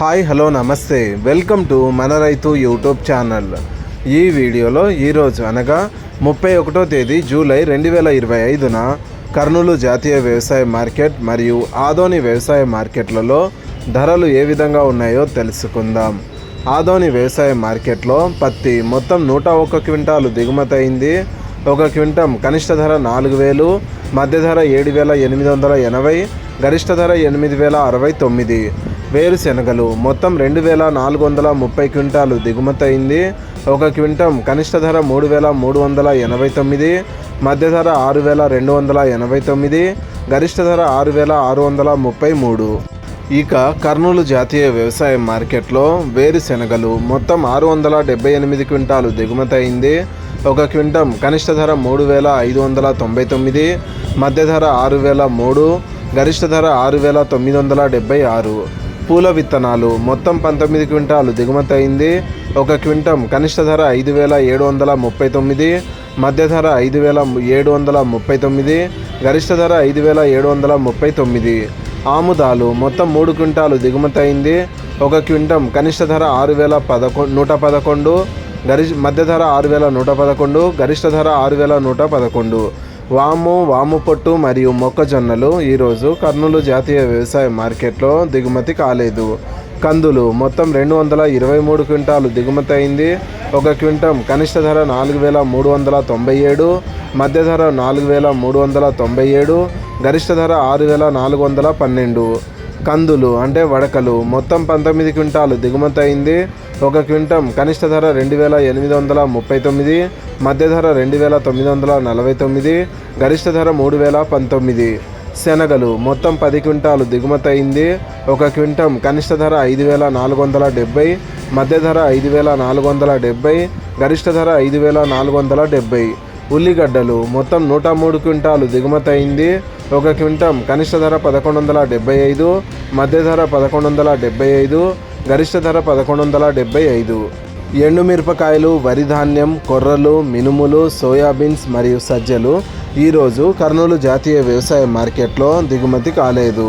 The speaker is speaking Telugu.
హాయ్ హలో నమస్తే. వెల్కమ్ టు మన రైతు యూట్యూబ్ ఛానల్. ఈ వీడియోలో ఈరోజు అనగా ముప్పై ఒకటో తేదీ జూలై రెండు వేల ఇరవై ఐదున కర్నూలు జాతీయ వ్యవసాయ మార్కెట్ మరియు ఆదోని వ్యవసాయ మార్కెట్లలో ధరలు ఏ విధంగా ఉన్నాయో తెలుసుకుందాం. ఆదోని వ్యవసాయ మార్కెట్లో పత్తి మొత్తం నూట ఒక్క క్వింటాలు దిగుమతి అయింది. ఒక క్వింటం కనిష్ట ధర నాలుగు వేలు మధ్య ధర ఏడు వేల ఎనిమిది వందల ఎనభై గరిష్ట ధర ఎనిమిది వేల అరవై తొమ్మిది. వేరుశెనగలు. మొత్తం రెండు వేల నాలుగు వందల ముప్పై క్వింటాలు దిగుమతి అయింది. ఒక క్వింటం కనిష్ట ధర మూడు వేల మూడు వందల ఎనభై తొమ్మిది మధ్య ధర ఆరు వేల రెండు వందల ఎనభై తొమ్మిది గరిష్ట ధర ఆరు వేల ఆరు వందల ముప్పై మూడు. ఇక కర్నూలు జాతీయ వ్యవసాయ మార్కెట్లో వేరుశెనగలు మొత్తం ఆరు వందల డెబ్బై ఎనిమిది క్వింటాలు దిగుమతి అయింది. ఒక క్వింటం కనిష్ట ధర మూడు వేల ఐదు వందల తొంభై తొమ్మిది మధ్య ధర ఆరు వేల మూడు గరిష్ట ధర ఆరు వేల తొమ్మిది వందల డెబ్బై ఆరు. పూల విత్తనాలు. మొత్తం పంతొమ్మిది క్వింటాలు దిగుమతి అయింది. ఒక క్వింటం కనిష్ట ధర ఐదు వేల ఏడు వందల ముప్పై తొమ్మిది మధ్య ధర ఐదు వేల ఏడు వందల ముప్పై తొమ్మిది గరిష్ట ధర ఐదు వేల ఏడు వందల ముప్పై తొమ్మిది. ఆముదాలు మొత్తం మూడు క్వింటాలు దిగుమతి అయింది. ఒక క్వింటం కనిష్ట ధర ఆరు వేల పదకొ నూట పదకొండు గరిష్ మధ్య ధర ఆరు వేల నూట పదకొండు గరిష్ట ధర ఆరు వేల నూట పదకొండు. వాము వాము పొట్టు మరియు మొక్కజొన్నలు ఈరోజు కర్నూలు జాతీయ వ్యవసాయ మార్కెట్లో దిగుమతి కాలేదు. కందులు మొత్తం రెండు వందల ఇరవై మూడు క్వింటాలు దిగుమతి అయింది. ఒక క్వింటం కనిష్ట ధర నాలుగు వేల మూడు వందల తొంభై ఏడు మధ్య ధర నాలుగు వేల మూడు వందల తొంభై ఏడు గరిష్ట ధర ఆరు వేల నాలుగు వందల పన్నెండు. కందులు అంటే వడకలు మొత్తం పంతొమ్మిది క్వింటాలు దిగుమతి అయింది. ఒక క్వింటం కనిష్ట ధర రెండు వేల ఎనిమిది వందల ముప్పై తొమ్మిది మధ్య ధర రెండు వేల తొమ్మిది వందల నలభై తొమ్మిది గరిష్ట ధర మూడు వేల పంతొమ్మిది. శనగలు మొత్తం పది క్వింటాలు దిగుమతి అయింది. ఒక క్వింటం కనిష్ట ధర ఐదు వేల నాలుగు వందల డెబ్బై మధ్య ధర ఐదు వేల నాలుగు వందల డెబ్బై గరిష్ట ధర ఐదు వేల నాలుగు వందల డెబ్బై. ఉల్లిగడ్డలు మొత్తం నూట మూడు క్వింటాలు దిగుమతి అయింది. ఒక క్వింటం కనిష్ట ధర పదకొండు వందల డెబ్బై ఐదు మధ్య ధర పదకొండు వందల డెబ్బై ఐదు గరిష్ట ధర పదకొండు వందల డెబ్బై ఐదు. ఎండుమిరపకాయలు వరి ధాన్యం కొర్రలు మినుములు సోయాబీన్స్ మరియు సజ్జలు ఈరోజు కర్నూలు జాతీయ వ్యవసాయ మార్కెట్లో దిగుమతి కాలేదు.